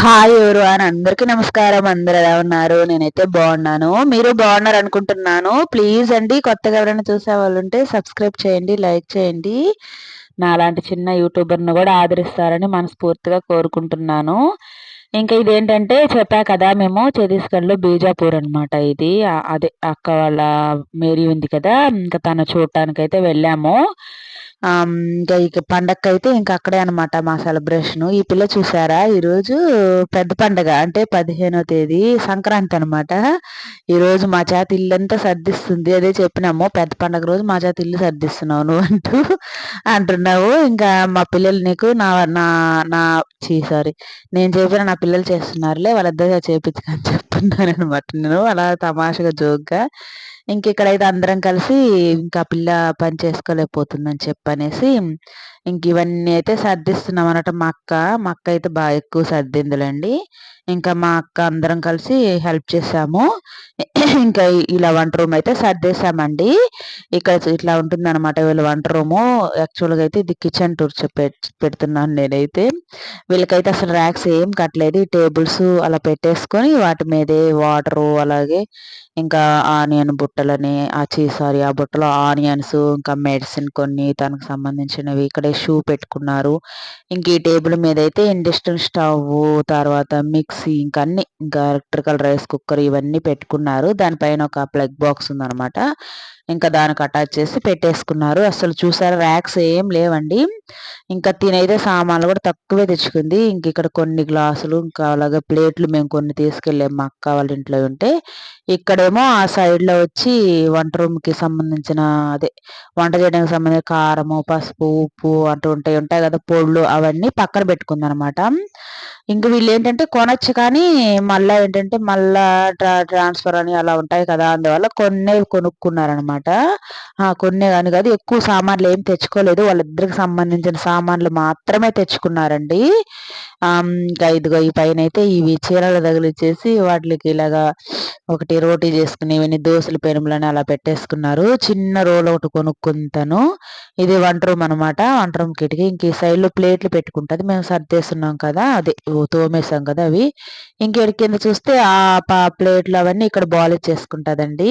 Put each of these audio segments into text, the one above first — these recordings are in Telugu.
హాయ్ ఎవరు అని అందరికీ నమస్కారం. అందరు ఎలా ఉన్నారు? నేనైతే బాగున్నాను. మీరు బాగున్నారు అనుకుంటున్నాను. ప్లీజ్ అండి కొత్తగా ఎవరైనా చూసే వాళ్ళు ఉంటే సబ్స్క్రైబ్ చేయండి లైక్ చేయండి. నా లాంటి చిన్న యూట్యూబర్ను కూడా ఆదరిస్తారని మనస్ఫూర్తిగా కోరుకుంటున్నాను. ఇంకా ఇదేంటంటే చెప్పా కదా మేము ఛత్తీస్గఢ్లో బీజాపూర్ అనమాట ఇది. అదే అక్క వాళ్ళ మేరీ ఉంది కదా ఇంకా తను చూడటానికైతే వెళ్ళాము. ఇంకా ఇక అయితే ఇంకా అక్కడే అనమాట మా సెలబ్రేషను. ఈ పిల్ల చూసారా? ఈరోజు పెద్ద పండగ. అంటే పదిహేనో తేదీ సంక్రాంతి అనమాట ఈరోజు మా చేత ఇల్లంతా సర్దిస్తుంది. అదే చెప్పినాము పెద్ద పండగ రోజు మా చేత ఇల్లు సర్దిస్తున్నావు నువ్వు అంటూ. అంటున్నావు. ఇంకా మా పిల్లలు నీకు నా నా నా చీ సారీ. నేను చెప్పిన నా పిల్లలు చేస్తున్నారులే వాళ్ళిద్దరిగా చేపించుకొని చెప్తున్నాను అనమాట నేను అలా తమాషగా జోక్గా ఇంక ఇక్కడైతే అందరం కలిసి ఇంకా పిల్ల పని చేసుకోలేకపోతుందని చెప్పనేసి ఇంక ఇవన్నీ అయితే సర్దిస్తున్నాం అనమాట మా అక్క. మా అక్క అయితే బాగా ఎక్కువ సర్దిందులండి. ఇంకా మా అక్క అందరం కలిసి హెల్ప్ చేసాము. ఇంకా ఇలా వంట రూమ్ అయితే సర్దేశామండి. ఇక్కడ ఇట్లా ఉంటుంది అనమాట వీళ్ళ వంట రూము. యాక్చువల్గా అయితే ఇది కిచెన్ టూర్ పెడుతున్నాను నేనైతే. వీళ్ళకైతే అసలు ర్యాక్స్ ఏం కట్టలేదు. ఈ టేబుల్స్ అలా పెట్టేసుకొని వాటి మీదే వాటరు అలాగే ఇంకా ఆనియన్ బుట్టలని ఆ చీ సారీ ఆ బుట్టలో ఆనియన్స్ ఇంకా మెడిసిన్ కొన్ని తనకు సంబంధించినవి ఇక్కడే షూ పెట్టుకున్నారు. ఇంక ఈ టేబుల్ మీద అయితే ఇండక్షన్ స్టవ్ తర్వాత మిక్సీ ఇంకా అన్ని ఇంకా ఎలక్ట్రికల్ రైస్ కుక్కర్ ఇవన్నీ పెట్టుకున్నారు. దానిపైన ఒక ప్లగ్ బాక్స్ ఉందన్నమాట. ఇంకా దానికి అటాచ్ చేసి పెట్టేసుకున్నారు. అసలు చూసారా ర్యాక్స్ ఏం లేవండి. ఇంకా తినైతే సామాన్లు కూడా తక్కువే తెచ్చుకుంది. ఇంక ఇక్కడ కొన్ని గ్లాసులు ఇంకా అలాగే ప్లేట్లు మేము కొన్ని తీసుకెళ్ళాము మా అక్క వాళ్ళ ఇంట్లో ఉంటే. ఇక్కడేమో ఆ సైడ్లో వచ్చి వంట రూమ్కి సంబంధించిన అదే వంట చేయడానికి సంబంధించిన కారము పసుపు ఉప్పు అంటూ ఉంటాయి. ఉంటాయి కదా పొళ్ళు అవన్నీ పక్కన పెట్టుకుందనమాట. ఇంక వీళ్ళు ఏంటంటే కొనొచ్చు కానీ మళ్ళీ ఏంటంటే మళ్ళా ట్రాన్స్ఫర్ అని అలా ఉంటాయి కదా. అందువల్ల కొన్నే కొనుక్కున్నారనమాట. కొన్నే కానీ కాదు ఎక్కువ సామాన్లు ఏం తెచ్చుకోలేదు. వాళ్ళిద్దరికి సంబంధించిన సామాన్లు మాత్రమే తెచ్చుకున్నారండి. ఇంకా ఇదిగో ఈ పైన అయితే ఇవి చీరలు తగిలిచ్చేసి వాటికి ఇలాగా ఒకటి రోటీ చేసుకుని ఇవన్నీ దోశలు పెనుములని అలా పెట్టేసుకున్నారు. చిన్న రోల్ ఒకటి కొనుక్కుంటాను. ఇది వంట రూమ్ అనమాట వంట రూమ్ కిటికీ. ఇంక ఈ సైడ్లో ప్లేట్లు పెట్టుకుంటుంది. మేము సర్దేస్తున్నాం కదా అదే తోమేసాం కదా అవి. ఇంకెడి కింద చూస్తే ఆ ప్లేట్లు అవన్నీ ఇక్కడ బాల్ చేసుకుంటుందండి.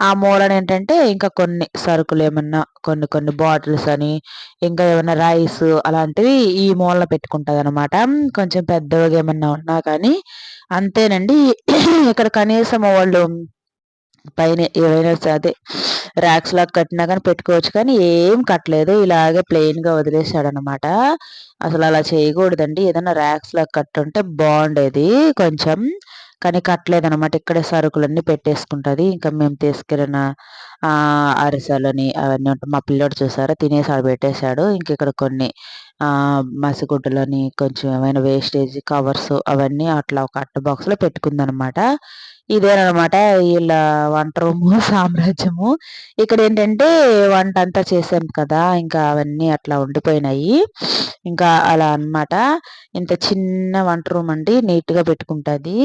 ఆ మూలన ఏంటంటే ఇంకా కొన్ని సరుకులు ఏమన్నా కొన్ని కొన్ని బాటిల్స్ అని ఇంకా ఏమైనా రైస్ అలాంటివి ఈ మూలన పెట్టుకుంటుంది అనమాట కొంచెం పెద్దగా ఏమన్నా ఉన్నా కానీ అంతేనండి. ఇక్కడ కనీసం వాళ్ళు పైన ఏవైనా అదే ర్యాక్స్ లాగా కట్టినా కానీ పెట్టుకోవచ్చు కానీ ఏం కట్టలేదు. ఇలాగే ప్లెయిన్గా వదిలేసాడు అనమాట అసలు అలా చేయకూడదండి. ఏదైనా ర్యాక్స్ లాగా కట్టుంటే బాగుండేది కొంచెం. కానీ కట్టలేదు అనమాట ఇక్కడే సరుకులన్నీ పెట్టేసుకుంటుంది. ఇంకా మేము తీసుకెళ్ళిన అరిసెలని అవన్నీ ఉంటాయి మా పిల్లోడు చూసారా? తినేసి ఆడ పెట్టేశాడు. ఇంక ఇక్కడ కొన్ని మసిగుడ్డలని కొంచెం ఏమైనా వేస్టేజ్ కవర్స్ అవన్నీ అట్లా ఒక అట్ట బాక్స్లో పెట్టుకుందనమాట ఇదేనమాట వీళ్ళ వంట రూము సామ్రాజ్యము. ఇక్కడ ఏంటంటే వంట అంతా చేసాం కదా ఇంకా అవన్నీ అట్లా ఉండిపోయినాయి. ఇంకా అలా అనమాట ఇంత చిన్న వంట రూమ్ అండి నీట్గా పెట్టుకుంటుంది.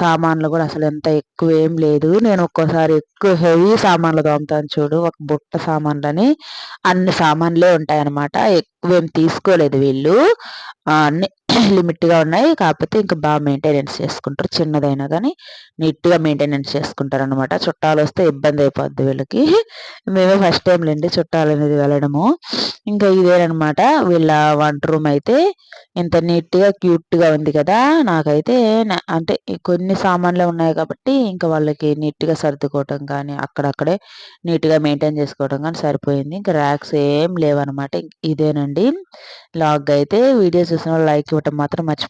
సామాన్లు కూడా అసలు ఎంత ఎక్కువ ఏం లేదు. నేను ఒక్కోసారి ఎక్కువ హెవీ సామాన్లు తోముతాను చూడు ఒక బుట్ట సామాన్లని. అన్ని సామాన్లే ఉంటాయన్నమాట. ఎక్కువ ఏం తీసుకోలేదు వీళ్ళు. అన్ని లిమిట్గా ఉన్నాయి. కాకపోతే ఇంకా బాగా మెయింటెనెన్స్ చేసుకుంటారు. చిన్నదైనా కానీ నీట్గా మెయింటెనెన్స్ చేసుకుంటారు అనమాట చుట్టాలు వస్తే ఇబ్బంది అయిపోద్ది వీళ్ళకి. మేమే ఫస్ట్ టైం లేండి చుట్టాలు అనేది వెళ్ళడము. ఇంకా ఇదేనమాట వీళ్ళ వంట రూమ్ అయితే ఇంత నీట్గా క్యూట్గా ఉంది కదా! నాకైతే అంటే కొన్ని సామాన్లు ఉన్నాయి కాబట్టి ఇంకా వాళ్ళకి నీట్గా సర్దుకోవటం కానీ అక్కడక్కడే నీట్గా మెయింటైన్ చేసుకోవటం కానీ సరిపోయింది. ఇంకా ర్యాక్స్ ఏం లేవన్నమాట. ఇదేనండి. లాగ్ అయితే వీడియో చూసిన లైక్ ఇవ్వటం మాత్రం మర్చిపో